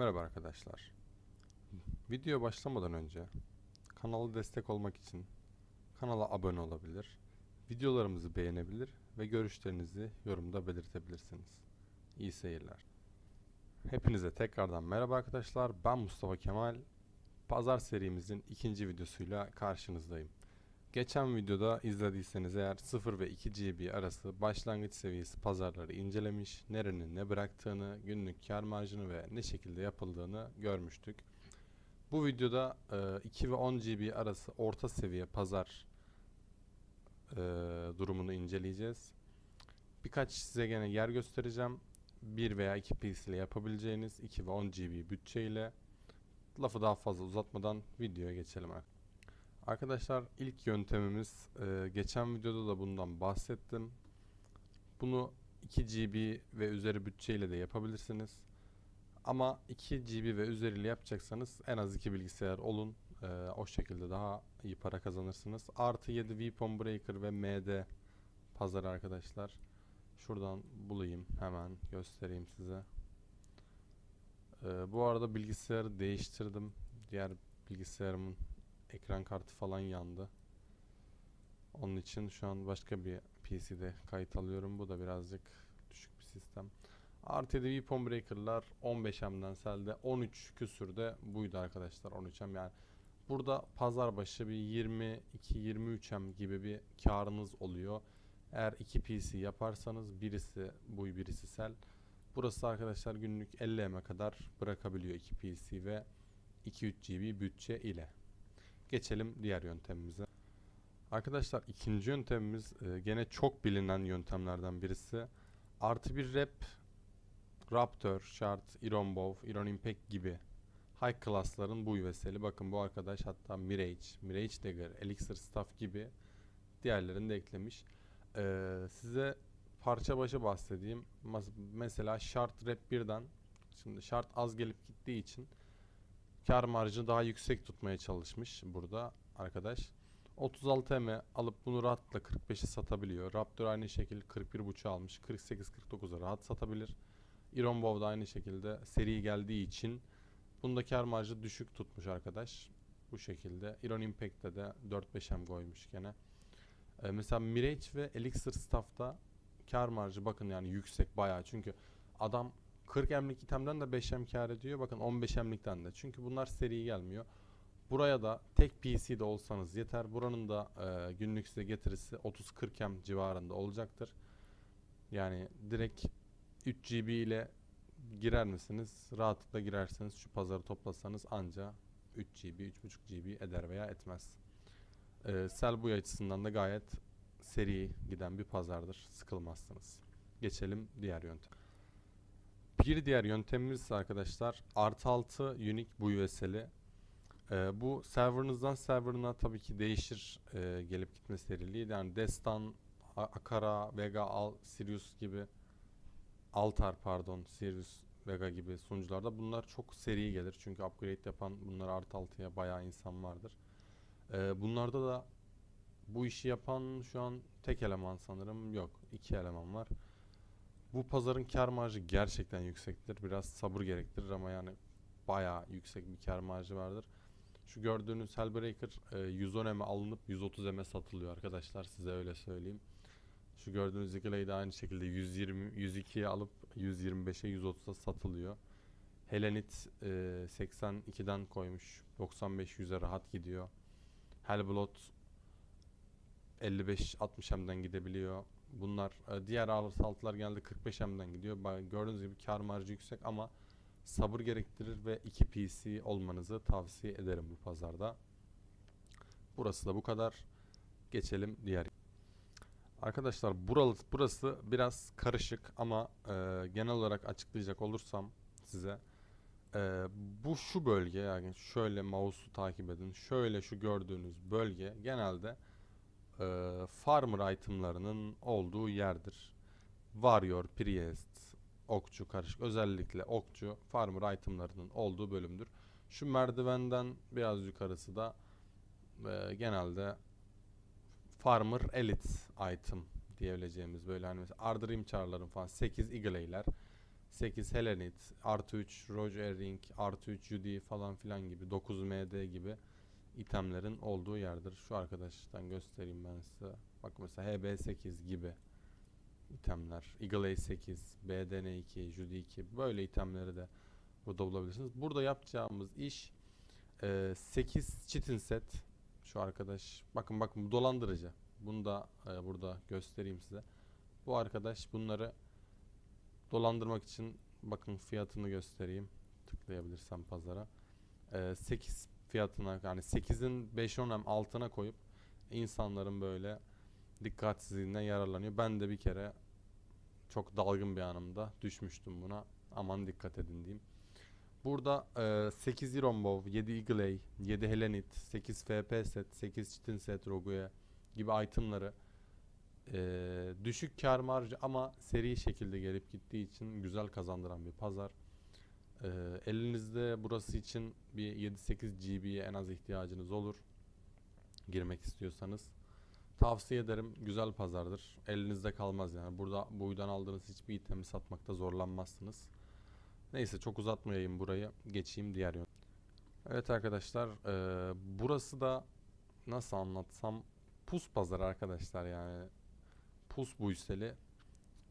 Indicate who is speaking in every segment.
Speaker 1: Merhaba arkadaşlar. Video başlamadan önce kanala destek olmak için kanala abone olabilir, videolarımızı beğenebilir ve görüşlerinizi yorumda belirtebilirsiniz. İyi seyirler. Hepinize tekrardan merhaba arkadaşlar. Ben Mustafa Kemal. Pazar serimizin ikinci videosuyla karşınızdayım. Geçen videoda izlediyseniz eğer 0 ve 2 GB arası başlangıç seviyesi pazarları incelemiş, nerenin ne bıraktığını, günlük kar marjını ve ne şekilde yapıldığını görmüştük. Bu videoda e, 2 ve 10 GB arası orta seviye pazar e, durumunu inceleyeceğiz. Birkaç size gene yer göstereceğim. 1 veya 2 piece ile yapabileceğiniz 2 ve 10 GB bütçe ile lafı daha fazla uzatmadan videoya geçelim arkadaşlar. İlk yöntemimiz e, geçen videoda da bundan bahsettim. Bunu 2 GB ve üzeri bütçeyle de yapabilirsiniz. Ama 2 GB ve üzeriyle yapacaksanız en az 2 bilgisayar olun. E, o şekilde daha iyi para kazanırsınız. Artı 7 Weapon Breaker ve MD pazarı arkadaşlar. Şuradan bulayım hemen göstereyim size. E, bu arada bilgisayarı değiştirdim. Diğer bilgisayarımın ekran kartı falan yandı. Onun için şu an başka bir PC'de kayıt alıyorum. Bu da birazcık düşük bir sistem. Artı de Weapon Breaker'lar 15M'den selde 13 küsürde buydu arkadaşlar 13M yani burada pazar başı bir 22-23M gibi bir karınız oluyor. Eğer iki PC yaparsanız birisi buy birisi sel. Burası arkadaşlar günlük 50M'e kadar bırakabiliyor iki PC ve 2-3 GB bütçe ile. Geçelim diğer yöntemimize. Arkadaşlar ikinci yöntemimiz e, gene çok bilinen yöntemlerden birisi. Artı bir rep, Raptor, Shard, Iron Bow, Iron Impact gibi high class'ların bu üveseli. Bakın bu arkadaş hatta Mirage, Mirage Dagger, Elixir Staff gibi diğerlerini de eklemiş. Ee, size parça başı bahsedeyim. Mesela Shard Rep 1'den şimdi Shard az gelip gittiği için kar marjını daha yüksek tutmaya çalışmış burada arkadaş. 36 M alıp bunu rahatla 45'e satabiliyor. Raptor aynı şekilde 41.5'a almış. 48-49'a rahat satabilir. Iron Bow da aynı şekilde seri geldiği için bunda kar marjı düşük tutmuş arkadaş. Bu şekilde. Iron Impact'te de 4-5 M koymuş gene. Ee, mesela Mirage ve Elixir Staff'ta kar marjı bakın yani yüksek bayağı. Çünkü adam 40 emlik itemden de 5 em kar ediyor. Bakın 15 emlikten de. Çünkü bunlar seri gelmiyor. Buraya da tek PC'de olsanız yeter. Buranın da e, günlük size getirisi 30-40 em civarında olacaktır. Yani direkt 3 GB ile girer misiniz? Rahatlıkla girerseniz şu pazarı toplasanız anca 3 GB, 3.5 GB eder veya etmez. E, Selbuy açısından da gayet seri giden bir pazardır. Sıkılmazsınız. Geçelim diğer yöntem. Bir diğer yöntemimiz ise arkadaşlar artı 6 unique bu USL'i. Ee, bu serverınızdan serverına tabii ki değişir e, gelip gitme seriliği. Yani Destan, Akara, Vega, Al, Sirius gibi Altar pardon, Sirius, Vega gibi sunucularda bunlar çok seri gelir. Çünkü upgrade yapan bunlar artı 6'ya bayağı insan vardır. Ee, bunlarda da bu işi yapan şu an tek eleman sanırım yok. iki eleman var. Bu pazarın kar marjı gerçekten yüksektir. Biraz sabır gerektirir ama yani bayağı yüksek bir kar marjı vardır. Şu gördüğünüz Hellbreaker e, 110 M'e alınıp 130 M'e satılıyor arkadaşlar size öyle söyleyeyim. Şu gördüğünüz Igley de aynı şekilde 120 102'ye alıp 125'e 130'a satılıyor. Helenit e, 82'den koymuş. 95 100'e rahat gidiyor. Hellblood 55-60 M'den gidebiliyor. Bunlar e, diğer ağırlık altılar genelde 45 M'den gidiyor. Gördüğünüz gibi kar marjı yüksek ama sabır gerektirir ve 2 PC olmanızı tavsiye ederim bu pazarda. Burası da bu kadar. Geçelim diğer. Arkadaşlar burası, burası biraz karışık ama e, genel olarak açıklayacak olursam size e, bu şu bölge yani şöyle mouse'u takip edin. Şöyle şu gördüğünüz bölge genelde e, farmer itemlarının olduğu yerdir. Warrior, Priest, okçu karışık. Özellikle okçu farmer itemlarının olduğu bölümdür. Şu merdivenden biraz yukarısı da e, genelde farmer elite item diyebileceğimiz böyle hani mesela Ardrim çarların falan 8 Eagle'ler 8 Helenit, artı 3 Roger Ring, artı 3 Judy falan filan gibi 9 MD gibi itemlerin olduğu yerdir. Şu arkadaştan göstereyim ben size. Bak mesela HB8 gibi itemler. Eagle A8, BDN2, Judy 2 böyle itemleri de burada bulabilirsiniz. Burada yapacağımız iş e, 8 chitin set. Şu arkadaş bakın bakın bu dolandırıcı. Bunu da e, burada göstereyim size. Bu arkadaş bunları dolandırmak için bakın fiyatını göstereyim. Tıklayabilirsem pazara. Ee, 8 fiyatına yani 8'in 5-10 altına koyup insanların böyle dikkatsizliğinden yararlanıyor. Ben de bir kere çok dalgın bir anımda düşmüştüm buna. Aman dikkat edin diyeyim. Burada e, 8 Iron Bow, 7 Eagle Eye, 7 Helenit, 8 FP set, 8 Chitin set, Rogue'ya gibi itemları ee, düşük kar marjı ama seri şekilde gelip gittiği için güzel kazandıran bir pazar. Ee, elinizde burası için bir 7-8 GB'ye en az ihtiyacınız olur. Girmek istiyorsanız. Tavsiye ederim. Güzel pazardır. Elinizde kalmaz yani. Burada buydan aldığınız hiçbir itemi satmakta zorlanmazsınız. Neyse çok uzatmayayım burayı. Geçeyim diğer yön. Evet arkadaşlar. ee, burası da nasıl anlatsam pus pazarı arkadaşlar yani pus buyseli.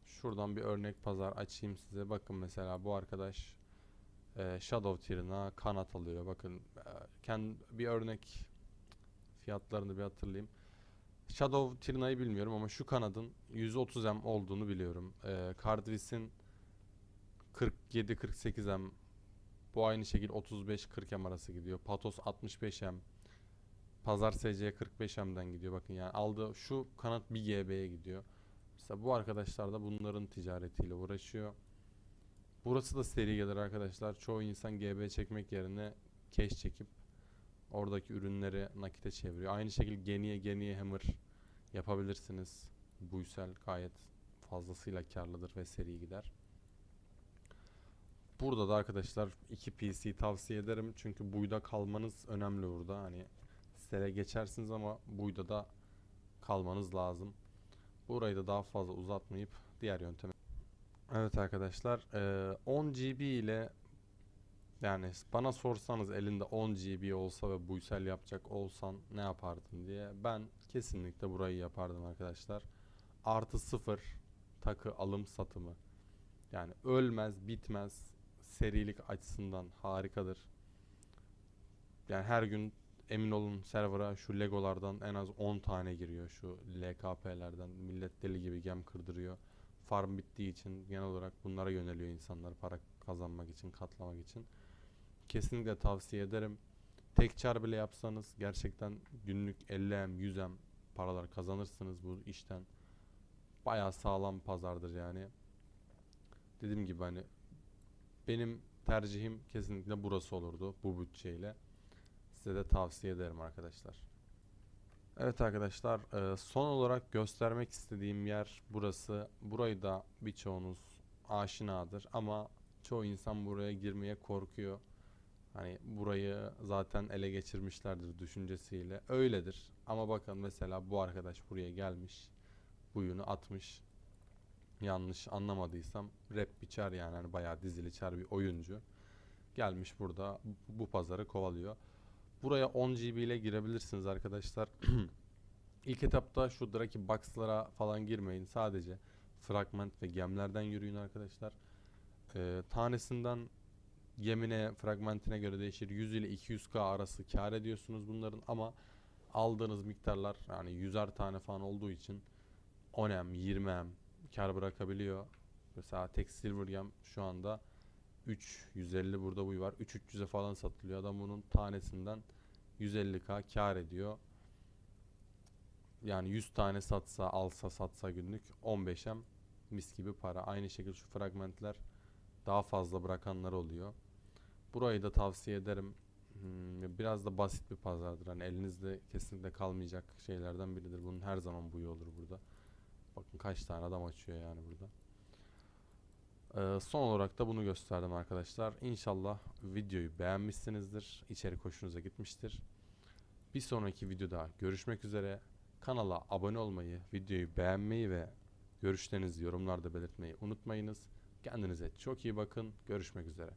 Speaker 1: Şuradan bir örnek pazar açayım size. Bakın mesela bu arkadaş e, Shadow Tier'ına kanat alıyor. Bakın e, kend, bir örnek fiyatlarını bir hatırlayayım. Shadow Tier'na'yı bilmiyorum ama şu kanadın 130M olduğunu biliyorum. E, Cardris'in 47-48M bu aynı şekilde 35-40M arası gidiyor. Patos 65M Pazar SC 45M'den gidiyor. Bakın yani aldığı şu kanat bir GB'ye gidiyor. Mesela bu arkadaşlar da bunların ticaretiyle uğraşıyor. Burası da seri gelir arkadaşlar. Çoğu insan GB çekmek yerine cash çekip oradaki ürünleri nakite çeviriyor. Aynı şekilde geniye geniye hammer yapabilirsiniz. Buysel gayet fazlasıyla karlıdır ve seri gider. Burada da arkadaşlar iki PC tavsiye ederim. Çünkü buyda kalmanız önemli burada. Hani sele geçersiniz ama buyda da kalmanız lazım. Burayı da daha fazla uzatmayıp diğer yönteme. Evet arkadaşlar eee, 10 GB ile yani bana sorsanız elinde 10 GB olsa ve buysel yapacak olsan ne yapardın diye ben kesinlikle burayı yapardım arkadaşlar. Artı sıfır takı alım satımı. Yani ölmez bitmez serilik açısından harikadır. Yani her gün emin olun server'a şu legolardan en az 10 tane giriyor şu LKP'lerden. Millet deli gibi gem kırdırıyor. Farm bittiği için genel olarak bunlara yöneliyor insanlar para kazanmak için, katlamak için. Kesinlikle tavsiye ederim. Tek çar bile yapsanız gerçekten günlük 50M, 100M paralar kazanırsınız bu işten. Bayağı sağlam pazardır yani. Dediğim gibi hani benim tercihim kesinlikle burası olurdu bu bütçeyle. Size de tavsiye ederim arkadaşlar. Evet arkadaşlar e, son olarak göstermek istediğim yer burası. Burayı da birçoğunuz aşinadır ama çoğu insan buraya girmeye korkuyor. Hani burayı zaten ele geçirmişlerdir düşüncesiyle. Öyledir. Ama bakın mesela bu arkadaş buraya gelmiş. Buyunu atmış. Yanlış anlamadıysam rap biçer yani hani bayağı dizili çar bir oyuncu. Gelmiş burada bu, bu pazarı kovalıyor. Buraya 10 GB ile girebilirsiniz arkadaşlar. İlk etapta şu Draki Box'lara falan girmeyin. Sadece fragment ve gemlerden yürüyün arkadaşlar. Ee, tanesinden gemine, fragmentine göre değişir. 100 ile 200k arası kar ediyorsunuz bunların ama aldığınız miktarlar yani 100'er tane falan olduğu için 10M, 20M kar bırakabiliyor. Mesela tek silver gem şu anda 3 150 burada bu var. 3 300'e falan satılıyor. Adam bunun tanesinden 150k kar ediyor. Yani 100 tane satsa, alsa, satsa günlük 15'em mis gibi para. Aynı şekilde şu fragmentler daha fazla bırakanlar oluyor. Burayı da tavsiye ederim. Hmm, biraz da basit bir pazardır. Hani elinizde kesinlikle kalmayacak şeylerden biridir. Bunun her zaman buyu olur burada. Bakın kaç tane adam açıyor yani burada. Ee, son olarak da bunu gösterdim arkadaşlar. İnşallah videoyu beğenmişsinizdir. İçerik hoşunuza gitmiştir. Bir sonraki videoda görüşmek üzere. Kanala abone olmayı, videoyu beğenmeyi ve görüşlerinizi yorumlarda belirtmeyi unutmayınız. Kendinize çok iyi bakın. Görüşmek üzere.